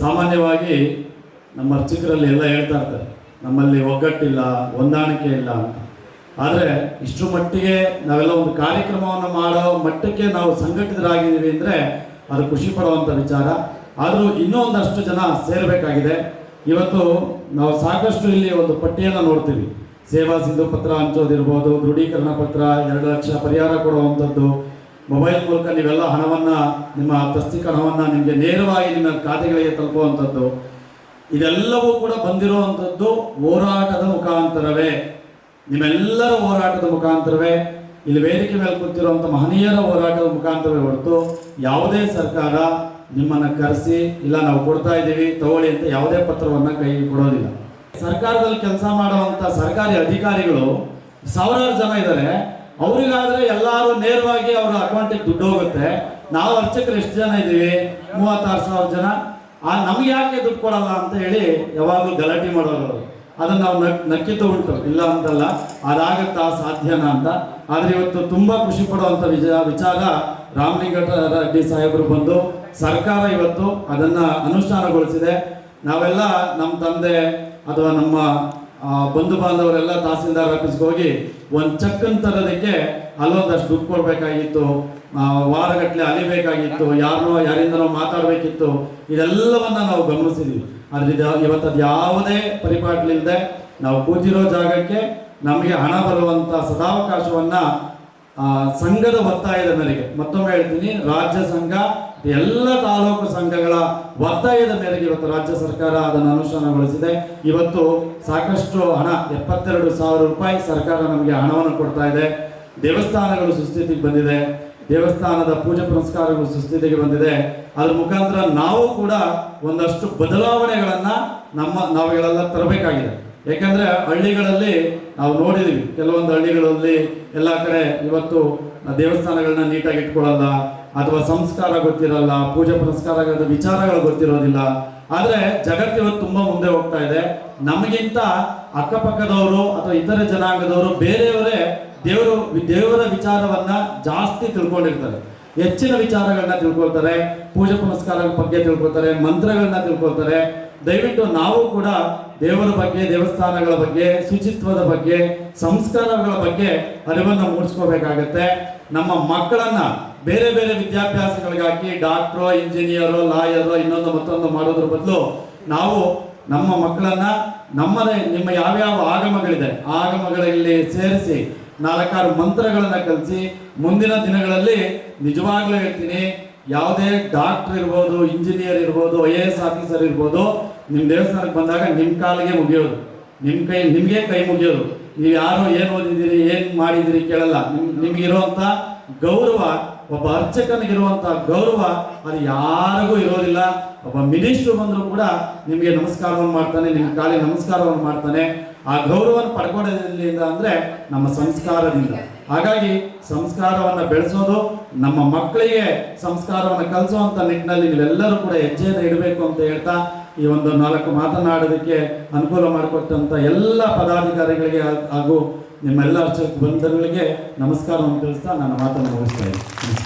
ಸಾಮಾನ್ಯವಾಗಿ ನಮ್ಮ ಅರ್ಚಕರಲ್ಲಿ ಎಲ್ಲ ಹೇಳ್ತಾ ಇರ್ತಾರೆ, ನಮ್ಮಲ್ಲಿ ಒಗ್ಗಟ್ಟಿಲ್ಲ, ಹೊಂದಾಣಿಕೆ ಇಲ್ಲ ಅಂತ. ಆದರೆ ಇಷ್ಟು ಮಟ್ಟಿಗೆ ನಾವೆಲ್ಲ ಒಂದು ಕಾರ್ಯಕ್ರಮವನ್ನು ಮಾಡೋ ಮಟ್ಟಕ್ಕೆ ನಾವು ಸಂಘಟಿತರಾಗಿದ್ದೀವಿ ಅಂದರೆ ಅದು ಖುಷಿ ಪಡುವಂಥ ವಿಚಾರ. ಆದರೂ ಇನ್ನೂ ಒಂದಷ್ಟು ಜನ ಸೇರಬೇಕಾಗಿದೆ. ಇವತ್ತು ನಾವು ಸಾಕಷ್ಟು ಇಲ್ಲಿ ಒಂದು ಪಟ್ಟಿಯನ್ನು ನೋಡ್ತೀವಿ. ಸೇವಾ ಸಿಂಧು ಪತ್ರ ಹಂಚೋದಿರ್ಬೋದು ದೃಢೀಕರಣ ಪತ್ರ, ಎರಡು ಲಕ್ಷ ಪರಿಹಾರ ಕೊಡುವಂಥದ್ದು ಮೊಬೈಲ್ ಮೂಲಕ ನೀವೆಲ್ಲ ಹಣವನ್ನು, ನಿಮ್ಮ ಪ್ರಸ್ತಿಕ ಹಣವನ್ನು ನಿಮಗೆ ನೇರವಾಗಿ ನಿಮ್ಮ ಖಾತೆಗಳಿಗೆ ತಲುಪುವಂಥದ್ದು, ಇದೆಲ್ಲವೂ ಕೂಡ ಬಂದಿರುವಂಥದ್ದು ಹೋರಾಟದ ಮುಖಾಂತರವೇ. ನಿಮ್ಮೆಲ್ಲರ ಹೋರಾಟದ ಮುಖಾಂತರವೇ. ಇಲ್ಲಿ ವೇದಿಕೆ ಮೇಲೆ ಕೂತಿರುವಂಥ ಮಹನೀಯರ ಹೋರಾಟದ ಮುಖಾಂತರವೇ ಹೊರತು ಯಾವುದೇ ಸರ್ಕಾರ ನಿಮ್ಮನ್ನು ಕರೆಸಿ, ಇಲ್ಲ ನಾವು ಕೊಡ್ತಾ ಇದ್ದೀವಿ, ತಗೊಳ್ಳಿ ಅಂತ ಯಾವುದೇ ಪತ್ರವನ್ನು ಕೈಗೆ ಕೊಡೋದಿಲ್ಲ. ಸರ್ಕಾರದಲ್ಲಿ ಕೆಲಸ ಮಾಡುವಂಥ ಸರ್ಕಾರಿ ಅಧಿಕಾರಿಗಳು ಸಾವಿರಾರು ಜನ ಇದ್ದಾರೆ. ಅವರಿಗಾದ್ರೆ ಎಲ್ಲರೂ ನೇರವಾಗಿ ಅವರ ಅಕೌಂಟಿಗೆ ದುಡ್ಡು ಹೋಗುತ್ತೆ. ನಾವು ಅರ್ಚಕರು ಎಷ್ಟು ಜನ ಇದ್ದೀವಿ? ಮೂವತ್ತಾರು ಸಾವಿರ ಜನ. ಆ ನಮ್ಗೆ ಯಾಕೆ ದುಡ್ಡು ಕೊಡಲ್ಲ ಅಂತ ಹೇಳಿ ಯಾವಾಗಲೂ ಗಲಾಟೆ ಮಾಡೋರು ಅದನ್ನು ನಾವು ನಕ್ ನಕ್ಕಿತ ಉಂಟು. ಇಲ್ಲ ಅಂತಲ್ಲ, ಅದಾಗತ್ತಾ ಸಾಧ್ಯನಾ ಅಂತ. ಆದರೆ ಇವತ್ತು ತುಂಬಾ ಖುಷಿ ಪಡುವಂತ ವಿಜಯ, ವಿಚಾರ ರಾಮಲಿಂಗಟ ರೆಡ್ಡಿ ಸಾಹೇಬರು ಬಂದು ಸರ್ಕಾರ ಇವತ್ತು ಅದನ್ನ ಅನುಷ್ಠಾನಗೊಳಿಸಿದೆ. ನಾವೆಲ್ಲ ನಮ್ಮ ತಂದೆ ಅಥವಾ ನಮ್ಮ ಬಂಧು ಬಾಂಧವರೆಲ್ಲ ತಹಸೀಲ್ದಾರ್ ಆಫೀಸ್ಗೆ ಹೋಗಿ ಒಂದು ಚಕ್ಕನ್ ತರೋದಕ್ಕೆ ಅಲ್ಲೊಂದಷ್ಟು ದುಡ್ಡು ಕೊಡಬೇಕಾಗಿತ್ತು ವಾರಗಟ್ಟಲೆ ಅಲಿಬೇಕಾಗಿತ್ತು ಯಾರನ್ನೋ ಯಾರಿಂದನೋ ಮಾತಾಡಬೇಕಿತ್ತು, ಇದೆಲ್ಲವನ್ನ ನಾವು ಗಮನಿಸಿದ್ವಿ. ಆದರೆ ಇದು ಇವತ್ತು ಅದು ಯಾವುದೇ ಪರಿಪಾಟ್ಲಿಲ್ಲದೆ ನಾವು ಕೂತಿರೋ ಜಾಗಕ್ಕೆ ನಮಗೆ ಹಣ ಬರುವಂತ ಸದಾವಕಾಶವನ್ನು ಸಂಘದ ಒತ್ತಾಯದ ಮೇರೆಗೆ ಮತ್ತೊಮ್ಮೆ ಹೇಳ್ತೀನಿ, ರಾಜ್ಯ ಸಂಘ ಎಲ್ಲ ತಾಲೂಕು ಸಂಘಗಳ ಒತ್ತಾಯದ ಮೇರೆಗೆ ಇವತ್ತು ರಾಜ್ಯ ಸರ್ಕಾರ ಅದನ್ನು ಅನುಷ್ಠಾನಗೊಳಿಸಿದೆ. ಇವತ್ತು ಸಾಕಷ್ಟು ಹಣ, ಎಪ್ಪತ್ತೆರಡು ಸಾವಿರ ರೂಪಾಯಿ ಸರ್ಕಾರ ನಮಗೆ ಹಣವನ್ನು ಕೊಡ್ತಾ ಇದೆ. ದೇವಸ್ಥಾನಗಳು ಸುಸ್ಥಿತಿಗೆ ಬಂದಿದೆ. ದೇವಸ್ಥಾನದ ಪೂಜೆ ಪುನಸ್ಕಾರಗಳು ಸುಸ್ಥಿತಿಗೆ ಬಂದಿದೆ. ಅದ್ರ ಮುಖಾಂತರ ನಾವು ಕೂಡ ಒಂದಷ್ಟು ಬದಲಾವಣೆಗಳನ್ನು ನಮ್ಮ ನಾವುಗಳೆಲ್ಲ ತರಬೇಕಾಗಿದೆ. ಯಾಕಂದ್ರೆ ಹಳ್ಳಿಗಳಲ್ಲಿ ನಾವು ನೋಡಿದೀವಿ, ಕೆಲವೊಂದು ಹಳ್ಳಿಗಳಲ್ಲಿ ಎಲ್ಲ ಕಡೆ ಇವತ್ತು ದೇವಸ್ಥಾನಗಳನ್ನ ನೀಟಾಗಿ ಇಟ್ಕೊಳ್ಳಲ್ಲ. ಅಥವಾ ಸಂಸ್ಕಾರ ಗೊತ್ತಿರಲ್ಲ, ಪೂಜೆ ಪುರಸ್ಕಾರಗಳ ವಿಚಾರಗಳು ಗೊತ್ತಿರೋದಿಲ್ಲ. ಆದ್ರೆ ಜಗತ್ತು ಇವತ್ತು ತುಂಬಾ ಮುಂದೆ ಹೋಗ್ತಾ ಇದೆ. ನಮಗಿಂತ ಅಕ್ಕಪಕ್ಕದವರು ಅಥವಾ ಇತರೆ ಜನಾಂಗದವರು ಬೇರೆಯವರೇ ದೇವರು, ದೇವರ ವಿಚಾರವನ್ನ ಜಾಸ್ತಿ ತಿಳ್ಕೊಂಡಿರ್ತಾರೆ. ಹೆಚ್ಚಿನ ವಿಚಾರಗಳನ್ನ ತಿಳ್ಕೊಳ್ತಾರೆ, ಪೂಜೆ ಪುನಸ್ಕಾರಗಳ ಬಗ್ಗೆ ತಿಳ್ಕೊಳ್ತಾರೆ, ಮಂತ್ರಗಳನ್ನ ತಿಳ್ಕೊಳ್ತಾರೆ. ದಯವಿಟ್ಟು ನಾವು ಕೂಡ ದೇವರ ಬಗ್ಗೆ, ದೇವಸ್ಥಾನಗಳ ಬಗ್ಗೆ, ಶುಚಿತ್ವದ ಬಗ್ಗೆ, ಸಂಸ್ಕಾರಗಳ ಬಗ್ಗೆ ಅರಿವನ್ನು ಮೂಡಿಸ್ಕೋಬೇಕಾಗತ್ತೆ. ನಮ್ಮ ಮಕ್ಕಳನ್ನ ಬೇರೆ ಬೇರೆ ವಿದ್ಯಾಭ್ಯಾಸಗಳಿಗಾಗಿ ಡಾಕ್ಟ್ರು, ಇಂಜಿನಿಯರೋ, ಲಾಯರೋ, ಇನ್ನೊಂದು ಮತ್ತೊಂದು ಮಾಡೋದ್ರ ಬದಲು ನಾವು ನಮ್ಮ ಮಕ್ಕಳನ್ನ ನಮ್ಮದೇ ನಿಮ್ಮ ಯಾವ್ಯಾವ ಆಗಮಗಳಿದೆ ಆಗಮಗಳಲ್ಲಿ ಸೇರಿಸಿ ನಾಲ್ಕಾರು ಮಂತ್ರಗಳನ್ನು ಕಲಿಸಿ ಮುಂದಿನ ದಿನಗಳಲ್ಲಿ ನಿಜವಾಗ್ಲೂ ಹೇಳ್ತೀನಿ, ಯಾವುದೇ ಡಾಕ್ಟರ್ ಇರ್ಬೋದು, ಇಂಜಿನಿಯರ್ ಇರ್ಬೋದು, ಐ ಎ ಎಸ್ ಆಫೀಸರ್ ಇರ್ಬೋದು ನಿಮ್ಮ ದೇವಸ್ಥಾನಕ್ಕೆ ಬಂದಾಗ ನಿಮ್ಮ ಕಾಲಿಗೆ ಮುಗಿಯೋದು. ನಿಮ್ಮ ಕೈ, ನಿಮಗೆ ಕೈ ಮುಗಿಯೋದು. ನೀವು ಯಾರು ಏನು ಓದಿದ್ದೀರಿ, ಏನು ಮಾಡಿದಿರಿ ಕೇಳಲ್ಲ. ನಿಮ್ ನಿಮಗಿರುವಂಥ ಗೌರವ, ಒಬ್ಬ ಅರ್ಚಕನಿಗಿರುವಂಥ ಗೌರವ ಅದು ಯಾರಿಗೂ ಇರೋದಿಲ್ಲ. ಒಬ್ಬ ಮಿನಿಸ್ಟ್ರು ಬಂದರೂ ಕೂಡ ನಿಮಗೆ ನಮಸ್ಕಾರವನ್ನು ಮಾಡ್ತಾನೆ ನಿಮ್ಮ ಕಾಲಿಗೆ ನಮಸ್ಕಾರವನ್ನು ಮಾಡ್ತಾನೆ. ಆ ಗೌರವವನ್ನು ಪಡ್ಕೊಳ್ಳೋದ್ರಿಂದ ಅಂದ್ರೆ ನಮ್ಮ ಸಂಸ್ಕಾರದಿಂದ. ಹಾಗಾಗಿ ಸಂಸ್ಕಾರವನ್ನ ಬೆಳೆಸೋದು, ನಮ್ಮ ಮಕ್ಕಳಿಗೆ ಸಂಸ್ಕಾರವನ್ನು ಕಲಿಸುವಂತ ನಿಟ್ಟಿನಲ್ಲಿ ನೀವೆಲ್ಲರೂ ಕೂಡ ಹೆಜ್ಜೆಯನ್ನು ಇಡಬೇಕು ಅಂತ ಹೇಳ್ತಾ ಈ ಒಂದು ನಾಲ್ಕು ಮಾತನಾಡೋದಕ್ಕೆ ಅನುಕೂಲ ಮಾಡಿಕೊಟ್ಟಂತ ಎಲ್ಲ ಪದಾಧಿಕಾರಿಗಳಿಗೆ ಹಾಗೂ ನಿಮ್ಮೆಲ್ಲ ಬಂಧುಗಳಿಗೆ ನಮಸ್ಕಾರವನ್ನು ತಿಳಿಸ್ತಾ ನಾನು ಮಾತನ್ನು ಮುಗಿಸ್ತಾ ಇದ್ದೀನಿ.